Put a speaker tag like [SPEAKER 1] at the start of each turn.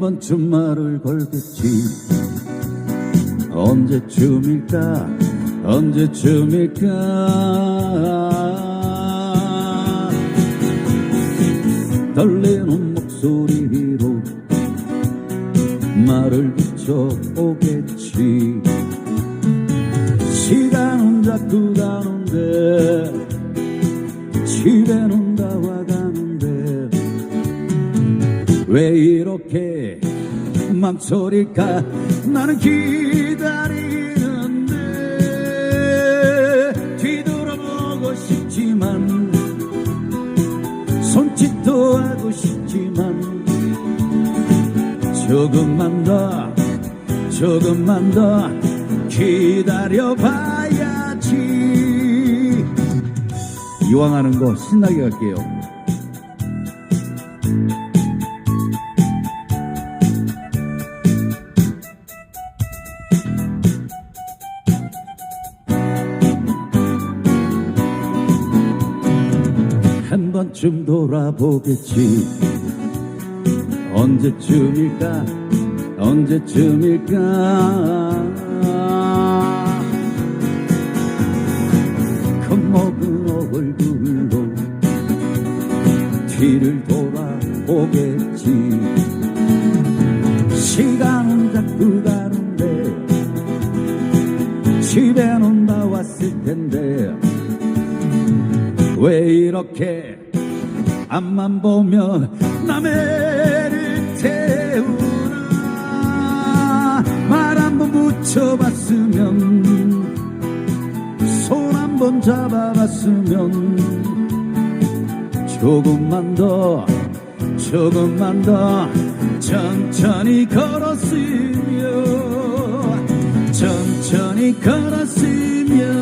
[SPEAKER 1] 번쯤 말을 걸겠지. 언제쯤일까? 언제쯤일까? 떨리는 목소리로 말을 비춰오겠지. 시간은 자꾸 가는데 집에는 왜 이렇게 망설일까? 나는 기다리는데 뒤돌아보고 싶지만 손짓도 하고 싶지만 조금만 더 조금만 더 기다려봐야지. 이왕 하는 거 신나게 갈게요 한 번쯤 돌아보겠지. 언제쯤일까? 언제쯤일까? 겁먹은 얼굴로 뒤를 돌아보겠지. 시간은 자꾸 가는데 집에는 다 왔을 텐데 왜 이렇게 앞만 보면 남해를 태우나? 말 한 번 붙여봤으면 손 한 번 잡아봤으면 조금만 더 조금만 더 천천히 걸었으면 천천히 걸었으면